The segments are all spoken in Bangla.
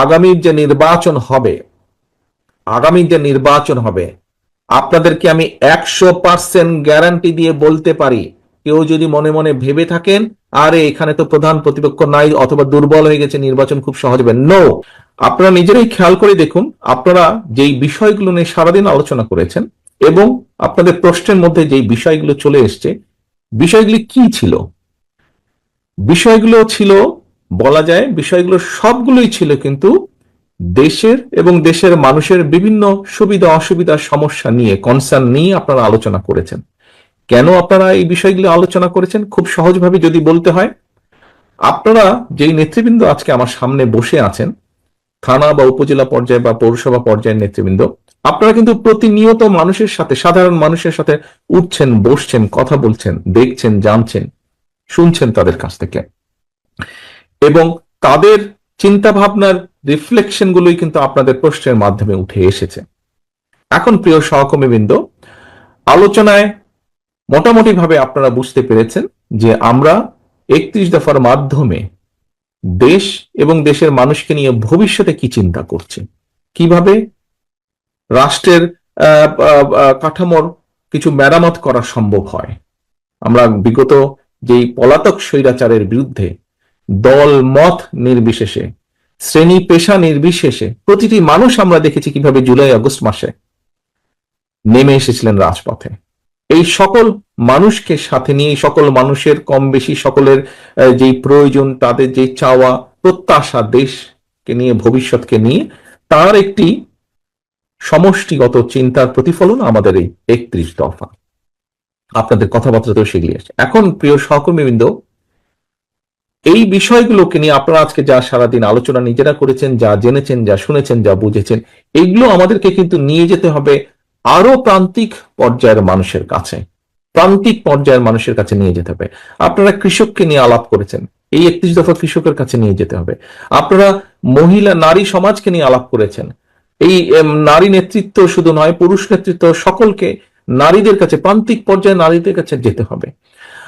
আগামীর যে নির্বাচন হবে আগামী যে নির্বাচন হবে, আপনাদেরকে আমি একশো পার্সেন্ট গ্যারান্টি দিয়ে বলতে পারি, কেউ যদি মনে মনে ভেবে থাকেন, আরে এখানে তো প্রধান প্রতিপক্ষ নাই অথবা দুর্বল হয়ে গেছে, নির্বাচন খুব সহজ হবে। নো আপনারা নিজেরাই খেয়াল করে দেখুন, আপনারা যেই বিষয়গুলো নিয়ে সারাদিন আলোচনা করেছেন এবং আপনাদের প্রশ্নের মধ্যে যেই বিষয়গুলো চলে এসছে, বিষয়গুলি কি ছিল? বিষয়গুলো ছিল বলা যায় বিষয়গুলো সবগুলোই ছিল কিন্তু দেশের এবং দেশের মানুষের বিভিন্ন সুবিধা, অসুবিধা, সমস্যা নিয়ে কনসার্ন নিয়ে আপনারা আলোচনা করেছেন। কেন আপনারা এই বিষয়গুলো আলোচনা করেছেন? খুব সহজভাবে যদি বলতে হয়, আপনারা যেই নেতৃবৃন্দ আজকে আমার সামনে বসে আছেন, থানা বা উপজেলা পর্যায়ে বা পৌরসভা পর্যায়ের নেতৃবৃন্দ, আপনারা কিন্তু প্রতিনিয়ত মানুষের সাথে, সাধারণ মানুষের সাথে উঠছেন, বসছেন, কথা বলছেন, দেখছেন, জানছেন, শুনছেন তাদের কাছ থেকে। এবং তাদের চিন্তা ভাবনার রিফ্লেকশন গুলোই কিন্তু আপনাদের প্রশ্নের মাধ্যমে উঠে এসেছে। এখন প্রিয় সহকর্মীবৃন্দ আলোচনায় মোটামুটি ভাবে আপনারা বুঝতে পেরেছেন যে আমরা একত্রিশ দফার মাধ্যমে দেশ এবং দেশের মানুষকে নিয়ে ভবিষ্যতে কি চিন্তা করছে? কীভাবে রাষ্ট্রের কাঠামোর কিছু মেরামত করা সম্ভব হয়? আমরা বিগত যেই পলাতক স্বৈরাচারের বিরুদ্ধে দল মত নির্বিশেষে, শ্রেণি পেশা নির্বিশেষে। প্রতিটি মানুষ আমরা দেখেছি কীভাবে জুলাই, আগস্ট মাসে নেমে এসেছিলেন রাজপথে। এই সকল মানুষকে সাথে নিয়ে সকল মানুষের কম বেশি সকলের যেই প্রয়োজন, তাদের যে চাওয়া, প্রত্যাশা দেশকে নিয়ে, ভবিষ্যৎকে নিয়ে, তার একটি সমষ্টিগত চিন্তার প্রতিফলন আমাদের এই একত্রিশ দফা। আপনাদের কথাবার্তাতেও সেগুলি আছে। এখন প্রিয় সহকর্মীবৃন্দ এই বিষয়গুলোকে নিয়ে আপনারা আজকে যা সারাদিন আলোচনা নিজেরা করেছেন, যা জেনেছেন, যা শুনেছেন, যা বুঝেছেন, এগুলো আমাদেরকে কিন্তু নিয়ে যেতে হবে আরও প্রান্তিক পর্যায়ের মানুষের কাছে। প্রান্তিক পর্যায়ের মানুষের কাছে নিয়ে যেতে হবে। আপনারা কৃষককে নিয়ে আলাপ করেছেন। এই একত্রিশ দফা কৃষকের কাছে নিয়ে যেতে হবে। আপনারা মহিলা, নারী সমাজকে নিয়ে আলাপ করেছেন। এই নারী নেতৃত্ব শুধু নয়, পুরুষ নেতৃত্ব সকলকে নারীদের কাছে, প্রান্তিক পর্যায়ে নারীদের কাছে যেতে হবে।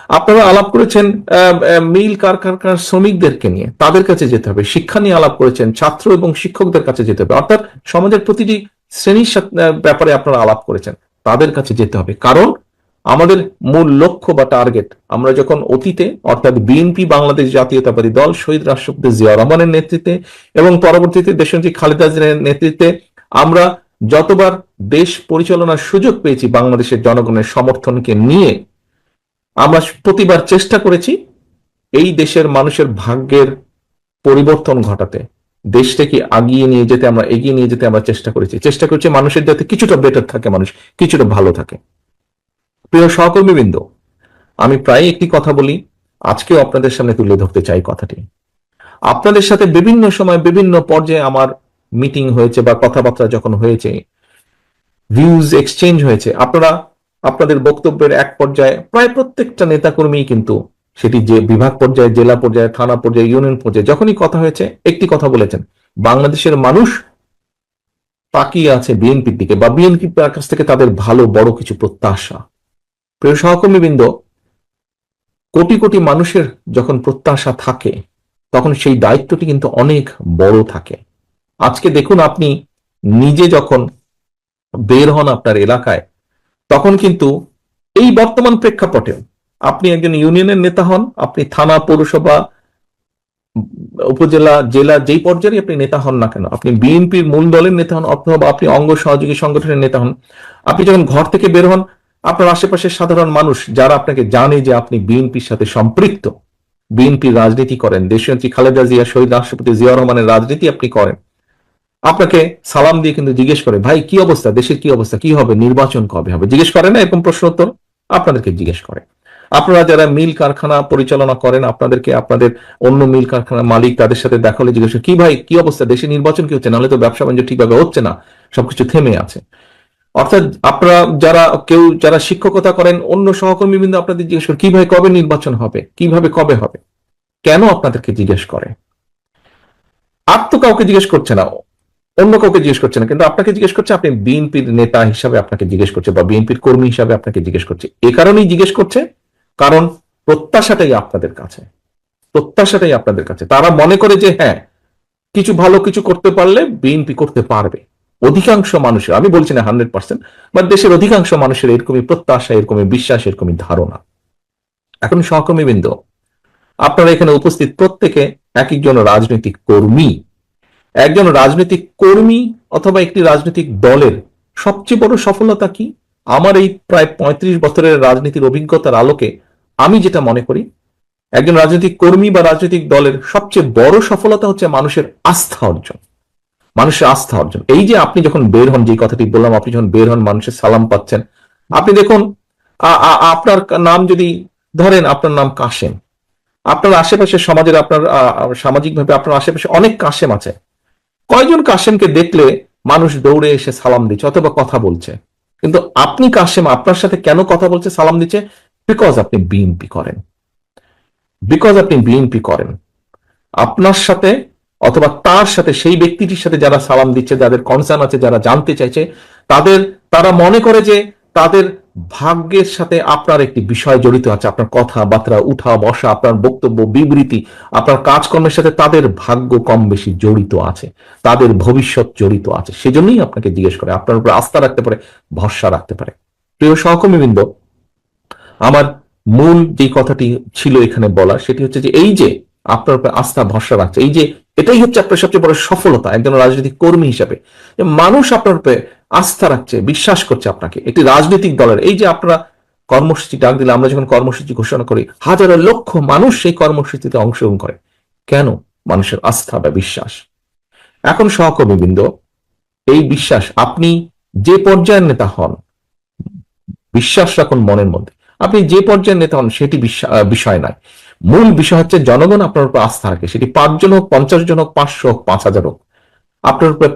আপনারা আলাপ করেছেন মিল কারখানার শ্রমিকদেরকে নিয়ে। তাদের কাছে যেতে হবে। শিক্ষা নিয়ে আলাপ করেছেন ছাত্র এবং শিক্ষকদের কাছে যেতে হবে। অর্থাৎ সমাজের প্রতিটি শ্রেণির ব্যাপারে আপনারা আলাপ করেছেন। তাদের কাছে যেতে হবে। কারণ আমাদের মূল লক্ষ্য বা টার্গেট, আমরা যখন অতীতে, অর্থাৎ বিএনপি, বাংলাদেশ জাতীয়তাবাদী দল, শহীদ রাষ্ট্রপতি জিয়া রহমানের নেতৃত্বে এবং পরবর্তীতে দেশনেত্রী খালেদা জিয়ার নেতৃত্বে, আমরা যতবার দেশ পরিচালনার সুযোগ পেয়েছি বাংলাদেশের জনগণের সমর্থনকে নিয়ে আমরা প্রতিবার চেষ্টা করেছি এই দেশের মানুষের ভাগ্যের পরিবর্তন ঘটাতে। দেশটাকে আগিয়ে নিয়ে যেতে আমরা, এগিয়ে নিয়ে যেতে আমরা চেষ্টা করেছি। চেষ্টা করছি মানুষের যাতে কিছুটা বেটার থাকে মানুষ, কিছুটা ভালো থাকে। প্রিয় সহকর্মীবৃন্দ, আমি প্রায় একটি কথা বলি, আজকেও আপনাদের সামনে তুলে ধরতে চাই কথাটি। আপনাদের সাথে বিভিন্ন সময় বিভিন্ন পর্যায়ে আমার মিটিং হয়েছে বা কথাবার্তা যখন হয়েছে ভিউজ এক্সচেঞ্জ হয়েছে। আপনারা আপনাদের বক্তব্যের এক পর্যায়ে প্রায় প্রত্যেকটা নেতাকর্মী কিন্তু সেটি যে বিভাগ পর্যায়ে, জেলা পর্যায়ে, থানা পর্যায়ে, ইউনিয়ন পর্যায়ে যখনই কথা হয়েছে, একটি কথা বলেছেন। বাংলাদেশের মানুষ তাকিয়ে আছে বিএনপির দিকে বা বিএনপির কাছ থেকে তাদের ভালো, বড় কিছু প্রত্যাশা। প্রিয় সহকর্মীবৃন্দ, কোটি কোটি মানুষের যখন প্রত্যাশা থাকে, তখন সেই দায়িত্বটি কিন্তু অনেক বড় থাকে। আজকে দেখুন আপনি নিজে যখন বের হন আপনার এলাকায় তখন কিন্তু এই বর্তমান প্রেক্ষাপটে আপনি একজন ইউনিয়নের নেতা হন, আপনি থানা, পৌরসভা, উপজেলা, জেলা যেই পর্যায়ে আপনি নেতা হন না কেন, আপনি বিএনপির মূল দলের নেতা হন অথবা আপনি অঙ্গ সহযোগী সংগঠনের নেতা হন, আপনি যখন ঘর থেকে বের হন, আপনার আশেপাশের সাধারণ মানুষ যারা আপনাকে জানে যে আপনি বিএনপির সাথে সম্পৃক্ত, বিএনপি রাজনীতি করেন, দেশনেত্রী খালেদা জিয়া, শহীদ রাষ্ট্রপতি জিয়া রহমানের রাজনীতি আপনি করেন আপনাকে সালাম দিয়ে কিন্তু জিজ্ঞেস করে, ভাই, কি অবস্থা? দেশের কি অবস্থা? কি হবে? নির্বাচন কবে হবে? জিজ্ঞেস করে না, এরকম প্রশ্ন উত্তর আপনাদেরকে জিজ্ঞেস করে। আপনারা যারা মিল কারখানা পরিচালনা করেন, আপনাদেরকে, আপনাদের অন্য মিল কারখানার মালিক তাদের সাথে দেখা হলে জিজ্ঞেস কি ভাই, কি অবস্থা? দেশে নির্বাচন কি হচ্ছে? নাহলে তো ব্যবসা বাণিজ্য ঠিকভাবে হচ্ছে না। সবকিছু থেমে আছে। অর্থাৎ আপনারা যারা, কেউ যারা শিক্ষকতা করেন, অন্য সহকর্মী বিন্দু আপনাদের জিজ্ঞেস করে, কি ভাই, কবে নির্বাচন হবে? কীভাবে কবে হবে? কেন আপনাদেরকে জিজ্ঞেস করে? আর তো কাউকে জিজ্ঞেস করছে না। অন্য কাউকে জিজ্ঞেস করছে না। কিন্তু আপনাকে জিজ্ঞেস করছে, আপনি বিএনপির নেতা হিসাবে আপনাকে জিজ্ঞেস করছে বা বিএনপির কর্মী হিসাবে আপনাকে জিজ্ঞেস করছে। এ কারণেই জিজ্ঞেস করছে, কারণ প্রত্যাশাটাই আপনাদের কাছে। প্রত্যাশাটাই আপনাদের কাছে। তারা মনে করে যে হ্যাঁ কিছু ভালো কিছু করতে পারলে বিএনপি করতে পারবে। অধিকাংশ মানুষের, আমি বলছি না হান্ড্রেড পার্সেন্ট বা দেশের অধিকাংশ মানুষের এরকমই প্রত্যাশা, এরকমই বিশ্বাস, এরকমই ধারণা। এখন সহকর্মীবৃন্দ, আপনারা এখানে উপস্থিত প্রত্যেকে এক একজন রাজনৈতিক কর্মী। একজন রাজনৈতিক কর্মী অথবা একটি রাজনৈতিক দলের সবচেয়ে বড় সফলতা কি? আমার এই প্রায় পঁয়ত্রিশ বছরের রাজনীতির অভিজ্ঞতার আলোকে আমি যেটা মনে করি, একজন রাজনৈতিক কর্মী বা রাজনৈতিক দলের সবচেয়ে বড় সফলতা হচ্ছে মানুষের আস্থা অর্জন। মানুষের আস্থা অর্জন। এই যে আপনি যখন বের হন যে কথাটি বললাম, আপনি যখন বের হন, মানুষের সালাম পাচ্ছেন। আপনি দেখুন আপনার নাম যদি ধরেন, আপনার নাম কাশেম। আপনার আশেপাশে সমাজের আপনার সামাজিক ভাবে আপনার আশেপাশে অনেক কাশেম আছে। কয়জন কাশেমকে দেখলে মানুষ দৌড়ে এসে সালাম দিচ্ছে অথবা কথা বলছে? কিন্তু আপনি কাশেম আপনার সাথে কেন কথা বলছে, সালাম দিচ্ছে? বিকজ আপনি বিএনপি করেন। বিকজ আপনি বিএনপি করেন। আপনার সাথে অথবা তার সাথে, সেই ব্যক্তিটির সাথে যারা সালাম দিচ্ছে, যাদের কনসার্ন আছে, যারা জানতে চাইছে, তাদের, তারা মনে করে যে তাদের ভাগ্যের সাথে আপনার একটি বিষয় জড়িত আছে, আপনার কথাবার্তা, উঠা বসা, আপনার বক্তব্য, বিবৃতি, আপনার কাজকর্মের সাথে তাদের ভাগ্য কম বেশি জড়িত আছে, তাদের ভবিষ্যৎ জড়িত আছে। সেজন্যই আপনাকে জিজ্ঞেস করে, আপনার উপর আস্থা রাখতে পারে, ভরসা রাখতে পারে। প্রিয় সহকর্মীবৃন্দ, আমার মূল যে কথাটি ছিল এখানে বলা সেটি হচ্ছে যে এই যে আপনার উপর আস্থা, ভরসা রাখছে, এই যে এটাই হচ্ছে আপনার সবচেয়ে বড় সফলতা, একজন রাজনৈতিক কর্মী হিসাবে। যে মানুষ আপনার উপরে আস্থা রাখছে, বিশ্বাস করছে আপনাকে। একটি রাজনৈতিক দলের, এই যে আপনারা কর্মসূচি ডাক দিলে, আমরা যখন কর্মসূচি ঘোষণা করি, হাজারো লক্ষ মানুষ সেই কর্মসূচিতে অংশগ্রহণ করে। কেন? মানুষের আস্থা বা বিশ্বাস। এখন সহকর্মীবৃন্দ, এই বিশ্বাস, আপনি যে পর্যায়ের নেতা হন, বিশ্বাস রাখুন মনের মধ্যে। আপনি যে পর্যায়ের নেতা হন, সেটি বিষয় নয়। মূল বিষয় হচ্ছে জনগণ আপনার উপর আস্থা রাখে। সেটি পাঁচজন হোক, পঞ্চাশ জন হোক, পাঁচশো হোক, পাঁচ হাজার হোক, আপনার উপরে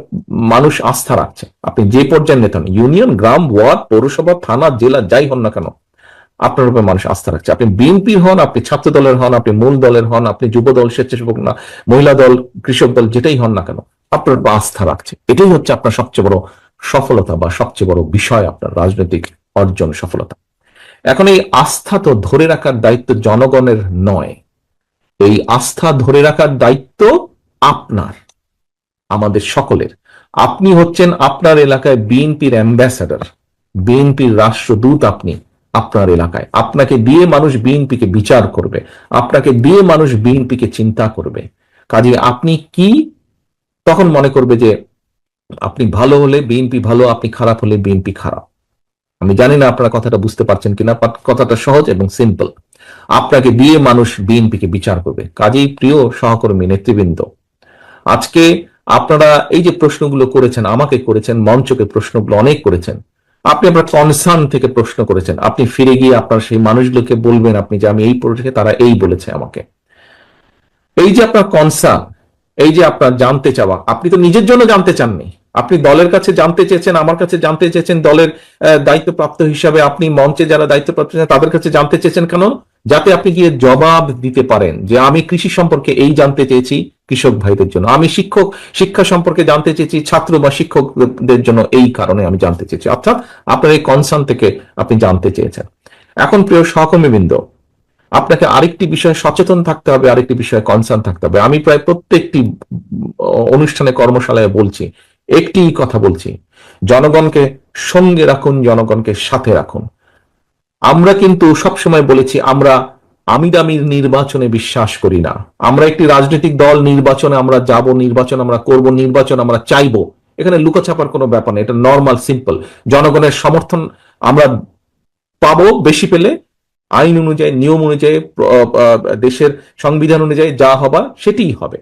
মানুষ আস্থা রাখছে। আপনি যে পর্যায়ের নেতা ইউনিয়ন, গ্রাম, ওয়ার্ড, পৌরসভা, থানা, জেলা, যাই হন না কেন, আপনার উপরে মানুষ আস্থা রাখছে। আপনি বিএনপি হন, আপনি ছাত্র দলের হন, আপনি মূল দলের হন, আপনি যুব দল, স্বেচ্ছাসেবক না, মহিলা দল, কৃষক দল, যেটাই হন না কেন, আপনার উপর আস্থা রাখছে। এটাই হচ্ছে আপনার সবচেয়ে বড় সফলতা বা সবচেয়ে বড় বিষয় আপনার রাজনৈতিক অর্জন সফলতা। এখন এই আস্থা তো ধরে রাখার দায়িত্ব জনগণের নয়। এই আস্থা ধরে রাখার দায়িত্ব আপনার, আমাদের সকলের। আপনি হচ্ছেন আপনার এলাকায় বিএনপির অ্যাম্বাসাডার, বিএনপির রাষ্ট্রদূত আপনি আপনার এলাকায়। আপনাকে দিয়ে মানুষ বিএনপিকে বিচার করবে, আপনাকে দিয়ে মানুষ বিএনপিকে চিন্তা করবে। কাজে আপনি কি? তখন মনে করবে যে আপনি ভালো হলে বিএনপি ভালো, আপনি খারাপ হলে বিএনপি খারাপ। আমি জানি না আপনারা কথাটা বুঝতে পারছেন কিনা কথাটা সহজ এবং সিম্পল আপনাকে দিয়ে মানুষ বিএনপিকে বিচার করবে। কাজেই প্রিয় সহকর্মী, নেতৃবৃন্দ, আজকে আপনারা এই যে প্রশ্নগুলো করেছেন, আমাকে করেছেন, মঞ্চকে প্রশ্নগুলো অনেক করেছেন, আপনি আপনার কনসার্ন থেকে প্রশ্ন করেছেন, আপনি ফিরে গিয়ে আপনার সেই মানুষগুলোকে বলবেন, আপনি যে আমি এই প্রশ্নে তারা এই বলেছে আমাকে। এই যে আপনার কনসার্ন এই যে আপনার জানতে চাওয়া, আপনি তো নিজের জন্য জানতে চাননি। আপনি দলের কাছে জানতে চেয়েছেন, আমার কাছে জানতে চেয়েছেন, দলের দায়িত্বপ্রাপ্ত হিসাবে আপনি মঞ্চে যারা দায়িত্বপ্রাপ্ত তাদের কাছে জানতে চেয়েছেন কেন? যাতে আপনি গিয়ে জবাব দিতে পারেন যে আমি কৃষি সম্পর্কে এই জানতে চেয়েছি কৃষক ভাইদের জন্য। আমি শিক্ষক, শিক্ষা সম্পর্কে জানতে চেয়েছি ছাত্র বা শিক্ষকদের জন্য এই কারণে আমি জানতে চেয়েছি। অর্থাৎ আপনার এই কনসার্ন থেকে আপনি জানতে চেয়েছেন। এখন প্রিয় সহকর্মীবৃন্দ, আপনাকে আরেকটি বিষয়ে সচেতন থাকতে হবে, আরেকটি বিষয়ে কনসার্ন থাকতে হবে। আমি প্রায় প্রত্যেকটি অনুষ্ঠানে কর্মশালায় বলছি একটি কথা বলছি, জনগণকে সঙ্গে রাখুন, জনগণকে সাথে রাখুন। আমরা কিন্তু সবসময় বলেছি, আমরা আমি দামির নির্বাচনে বিশ্বাস করি না। আমরা একটি রাজনৈতিক দল, নির্বাচনে আমরা যাব, নির্বাচন আমরা করব, নির্বাচন আমরা চাইব। এখানে লুকোছাপার কোনো ব্যাপার নেই, এটা নর্মাল সিম্পল জনগণের সমর্থন আমরা পাবো বেশি পেলে, আইন অনুযায়ী, নিয়ম অনুযায়ী দেশের সংবিধান অনুযায়ী যা হবা সেটিই হবে।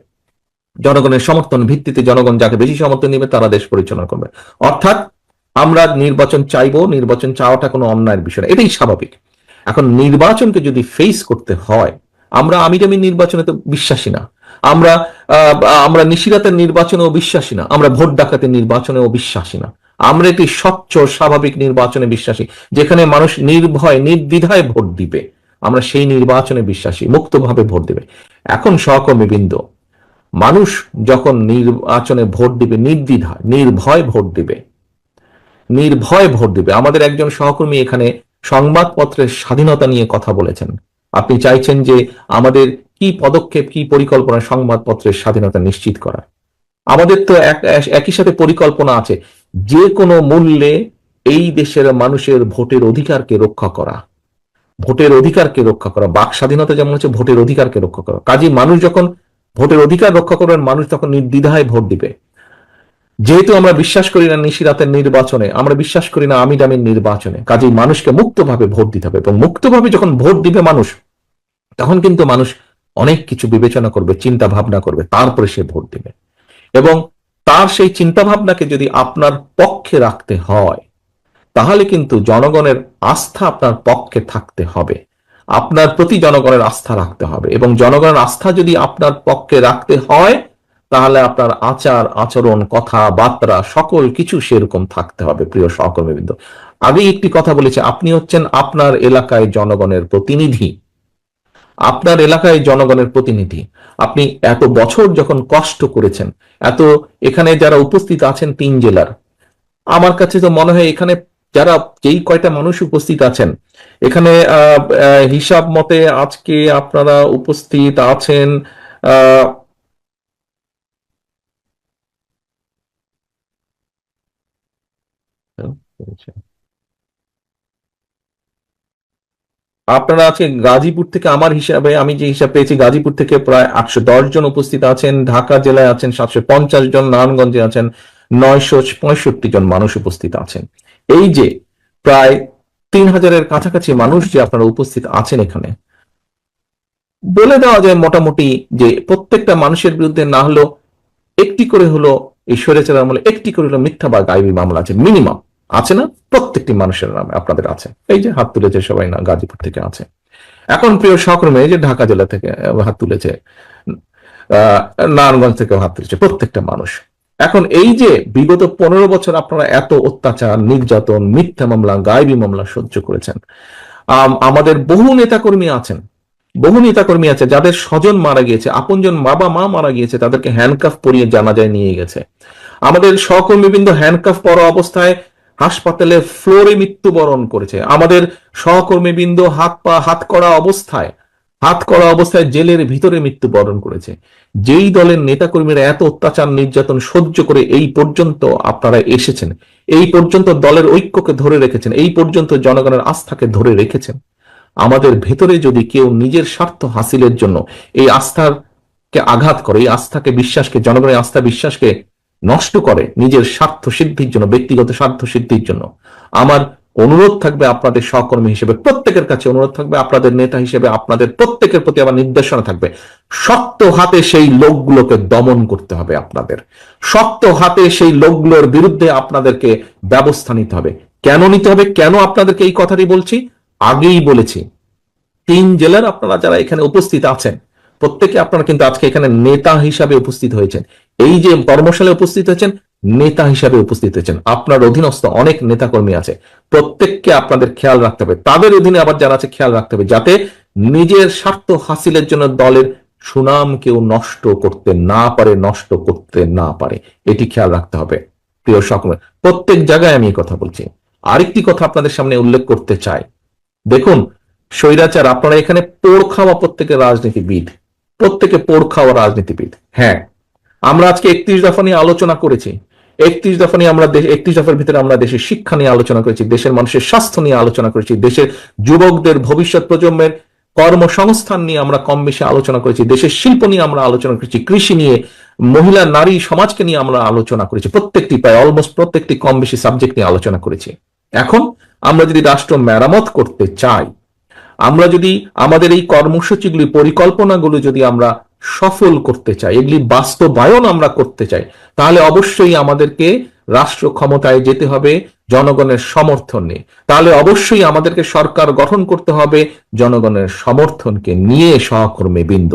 জনগণের সমর্থন ভিত্তিতে জনগণ যাকে বেশি সমর্থন নেবে তারা দেশ পরিচালনা করবে। অর্থাৎ আমরা নির্বাচন চাইব, নির্বাচন চাওয়াটা কোনো অন্যায়ের বিষয় না। এটাই স্বাভাবিক। এখন নির্বাচনকে যদি ফেস করতে হয়, আমরা আমি জামি নির্বাচনে তো বিশ্বাসী না। আমরা আমরা নিশিরাতের নির্বাচনেও বিশ্বাসী না। আমরা ভোট ডাকাতের নির্বাচনেও বিশ্বাসী না। আমরা একটি স্বচ্ছ, স্বাভাবিক নির্বাচনে বিশ্বাসী। যেখানে মানুষ নির্ভয়, নির্দ্বিধায় ভোট দিবে, আমরা সেই নির্বাচনে বিশ্বাসী, মুক্তভাবে ভোট দিবে। এখন সহকর্মী বৃন্দ মানুষ যখন নির্বাচনে ভোট দিবে নির্দ্বিধায় নির্ভয় ভোট দিবে, নির্ভয় ভোট দিবে। আমাদের একজন সহকর্মী এখানে সংবাদপত্রের স্বাধীনতা নিয়ে কথা বলেছেন। আপনি চাইছেন যে আমাদের কি পদক্ষেপ, কি পরিকল্পনা সংবাদপত্রের স্বাধীনতা নিশ্চিত করা আমাদের তো এক- একই সাথে পরিকল্পনা আছে। যে কোনো মূল্যে এই দেশের মানুষের ভোটের অধিকারকে রক্ষা করা। ভোটের অধিকারকে রক্ষা করা। বাক স্বাধীনতা যেমন হচ্ছে, ভোটের অধিকারকে রক্ষা করা। কাজী মানুষ যখন ভোটের অধিকার রক্ষা করবেন মানুষ তখন নির্দ্বিধায় ভোট দিবে। যেহেতু আমরা বিশ্বাস করি না নিশিরাতের নির্বাচনে, আমরা বিশ্বাস করি না আমিদামির নির্বাচনে, কাজেই মানুষকে মুক্তভাবে ভোট দিতে হবে এবং মুক্তভাবে যখন ভোট দিবে মানুষ, তখন কিন্তু মানুষ অনেক কিছু বিবেচনা করবে চিন্তা ভাবনা করবে, তারপরে সে ভোট দিবে। এবং তার সেই চিন্তা ভাবনাকে যদি আপনার পক্ষে রাখতে হয়, তাহলে কিন্তু জনগণের আস্থা আপনার পক্ষে থাকতে হবে। আপনার প্রতি জনগণের আস্থা রাখতে হবে। এবং জনগণের আস্থা যদি আপনার পক্ষে রাখতে হয়, তাহলে আপনার আচার, আচরণ, কথাবার্তা, সকল কিছু সেরকম থাকতে হবে, প্রিয় সহকর্মীবৃন্দ। আগে একটি কথা বলেছে, আপনি হচ্ছেন আপনার এলাকায় জনগণের প্রতিনিধি। আপনার এলাকায় জনগণের প্রতিনিধি। আপনি এত বছর যখন কষ্ট করেছেন, এত এখানে যারা উপস্থিত আছেন তিন জেলার, আমার কাছে তো মনে হয় এখানে যারা যেই কয়টা মানুষ উপস্থিত আছেন, এখানে হিসাব মতে আজকে আপনারা উপস্থিত আছেন আপনারা আজকে গাজীপুর থেকে, আমার হিসাবে, আমি যে হিসাব পেয়েছি, গাজীপুর থেকে প্রায় আটশো দশ জন উপস্থিত আছেন, ঢাকা জেলায় আছেন সাতশো পঞ্চাশ জন, নারায়ণগঞ্জে আছেন নয়শো পঁয়ষট্টি জন মানুষ উপস্থিত আছেন। এই যে প্রায় তিন হাজারের কাছাকাছি মানুষ যে আপনারা উপস্থিত আছেন এখানে, বলে দেওয়া যায় মোটামুটি যে প্রত্যেকটা মানুষের বিরুদ্ধে না হলো একটি করে হলো এই স্বৈরাচার আমলে, একটি করে হলো মিথ্যা বা গাইবী মামলা আছে মিনিমাম আছে না? প্রত্যেকটি মানুষের নামে আপনাদের আছে। এই যে হাত তুলেছে সবাই না, গাজীপুর থেকে আছে। এখন প্রিয় সহকর্মী যে ঢাকা জেলা থেকে হাত তুলেছে, আহ, নারায়ণগঞ্জ থেকে হাত তুলেছে প্রত্যেকটা মানুষ। এখন এই যে বিগত পনেরো বছর আপনারা এত অত্যাচার, নির্যাতন, মিথ্যা মামলা, গায়েবী মামলা সহ্য করেছেন। আমাদের বহু নেতাকর্মী আছেন। বহু নেতাকর্মী আছে যাদের স্বজন মারা গিয়েছে, আপনজন বাবা মা মারা গিয়েছে, তাদেরকে হ্যান্ডকাফ পরিয়ে জানাজায় নিয়ে গেছে। আমাদের সহকর্মীবৃন্দ হ্যান্ডকাফ পরা অবস্থায় হাসপাতালে ফ্লোরে মৃত্যুবরণ করেছে। আমাদের সহকর্মীবৃন্দ হাত পা, হাত করা অবস্থায় হাত করা অবস্থায় জেলের ভিতরে মৃত্যুবরণ করেছে। যেই দলের নেতাকর্মীরা এত অত্যাচার, নির্যাতন সহ্য করে এই পর্যন্ত আপনারা এসেছেন, এই পর্যন্ত দলের ঐক্যকে ধরে রেখেছেন, এই পর্যন্ত জনগণের আস্থাকে ধরে রেখেছেন। আমাদের ভেতরে যদি কেউ নিজের স্বার্থ হাসিলের জন্য এই আস্থার কে আঘাত করে, এই আস্থাকে বিশ্বাসকে, জনগণের আস্থা বিশ্বাসকে নষ্ট করে নিজের স্বার্থ সিদ্ধির জন্য, ব্যক্তিগত স্বার্থ সিদ্ধির জন্য, আমার অনুরোধ থাকবে আপনাদের সহকর্মী হিসেবে, প্রত্যেকের কাছে অনুরোধ থাকবে, আপনাদের নেতা হিসেবে, আপনাদের প্রত্যেকের প্রতি আমার নির্দেশনা থাকবে। শক্ত হাতে সেই লোকগুলোকে দমন করতে হবে আপনাদের। শক্ত হাতে সেই লোকগুলোর বিরুদ্ধে আপনাদেরকে ব্যবস্থা নিতে হবে। কেন নিতে হবে? কেন আপনাদেরকে এই কথাটি বলছি? আগেই বলেছি, তিন জেলার আপনারা যারা এখানে উপস্থিত আছেন, প্রত্যেকে আপনারা কিন্তু আজকে এখানে নেতা হিসাবে উপস্থিত হয়েছেন। এই যে কর্মশালে উপস্থিত হয়েছেন নেতা হিসাবে উপস্থিত হয়েছেন। আপনার অধীনস্থ অনেক নেতাকর্মী আছে। প্রত্যেককে আপনাদের খেয়াল রাখতে হবে। তাদের অধীনে আবার যারা আছে, খেয়াল রাখতে হবে যাতে নিজের স্বার্থ হাসিলের জন্য দলের সুনাম কেউ নষ্ট করতে না পারে, নষ্ট করতে না পারে। এটি খেয়াল রাখতে হবে। প্রিয় সকলে, প্রত্যেক জায়গায় আমি কথা বলছি। আরেকটি কথা আপনাদের সামনে উল্লেখ করতে চাই। দেখুন, স্বৈরাচার, আপনারা এখানে পোড় খাওয়া প্রত্যেকে রাজনীতিবিদ। প্রত্যেকে পোড় খাওয়া রাজনীতিবিদ। হ্যাঁ আমরা আজকে একত্রিশ দফা নিয়ে আলোচনা করেছি। একত্রিশ দফা নিয়ে আমরা একত্রিশ দফার ভিতরে আমরা দেশের শিক্ষা নিয়ে আলোচনা করেছি, দেশের মানুষের স্বাস্থ্য নিয়ে আলোচনা করেছি, দেশের যুবকদের ভবিষ্যৎ প্রজন্মের কর্মসংস্থান নিয়ে আমরা কম বেশি আলোচনা করেছি, দেশের শিল্প নিয়ে আমরা আলোচনা করেছি, কৃষি নিয়ে, মহিলা, নারী সমাজকে নিয়ে আমরা আলোচনা করেছি, প্রত্যেকটি প্রায় অলমোস্ট প্রত্যেকটি কম বেশি সাবজেক্ট নিয়ে আলোচনা করেছি। এখন আমরা যদি রাষ্ট্র মেরামত করতে চাই, আমরা যদি আমাদের এই কর্মসূচিগুলি পরিকল্পনাগুলো যদি আমরা সফল করতে চাই, এগুলি বাস্তবায়ন আমরা করতে চাই, তাহলে অবশ্যই আমাদেরকে রাষ্ট্র ক্ষমতায় যেতে হবে, জনগণের সমর্থন নিয়ে। তাহলে অবশ্যই আমাদেরকে সরকার গঠন করতে হবে, জনগণের সমর্থনকে নিয়ে সহকর্মী বৃন্দ।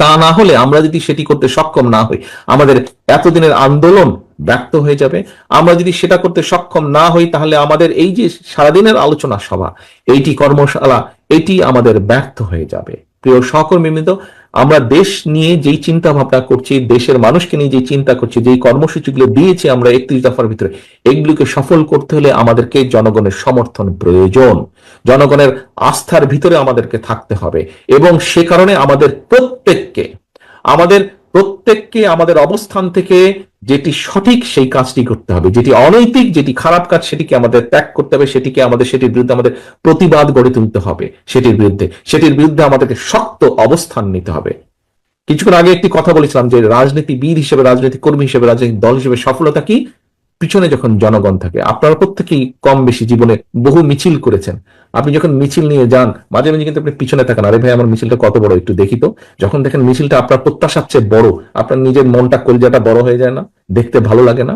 তা না হলে আমরা যদি সেটি করতে সক্ষম না হই, আমাদের এতদিনের আন্দোলন ব্যর্থ হয়ে যাবে। আমরা যদি সেটা করতে সক্ষম না হই, তাহলে আমাদের এই যে সারাদিনের আলোচনা সভা এইটি কর্মশালা, এটি আমাদের ব্যর্থ হয়ে যাবে। প্রিয় সহকর্মীবৃন্দ আমরা দেশ নিয়ে যেই চিন্তা ভাবনা করছি, দেশের মানুষকে নিয়ে যে চিন্তা করছি, যেই কর্মসূচিগুলো দিয়েছি আমরা একত্রিশ দফার ভিতরে, এগুলিকে সফল করতে হলে আমাদেরকে জনগণের সমর্থন প্রয়োজন। জনগণের আস্থার ভিতরে আমাদেরকে থাকতে হবে এবং সে কারণে আমাদের প্রত্যেককে, আমাদের প্রত্যেককে আমাদের অবস্থান থেকে যেটি সঠিক সেই কাজটি করতে হবে। যেটি অনৈতিক, যেটি খারাপ কাজ, সেটিকে আমাদের ত্যাগ করতে হবে, সেটিকে আমাদের, সেটির বিরুদ্ধে আমাদের প্রতিবাদ গড়ে তুলতে হবে, সেটির বিরুদ্ধে। সেটির বিরুদ্ধে আমাদেরকে শক্ত অবস্থান নিতে হবে। কিছুক্ষণ আগে একটি কথা বলেছিলাম যে রাজনীতিবিদ হিসেবে, রাজনৈতিক কর্মী হিসেবে রাজনীতি দল হিসেবে সফলতা কি? পিছনে যখন জনগণ থাকে, আপনারা প্রত্যেকেই কম বেশি জীবনে বহু মিছিল করেছেন। আপনি যখন মিছিল নিয়ে যান, মাঝে মাঝে কিন্তু আপনি পিছনে থাকেন। আরে ভাই, আমার মিছিলটা কত বড় একটু দেখি তো। যখন দেখেন মিছিলটা আপনার প্রত্যাশার চেয়ে বড়, আপনার নিজের মনটা কলিজাটা বড় হয়ে যায় না, দেখতে ভালো লাগে না।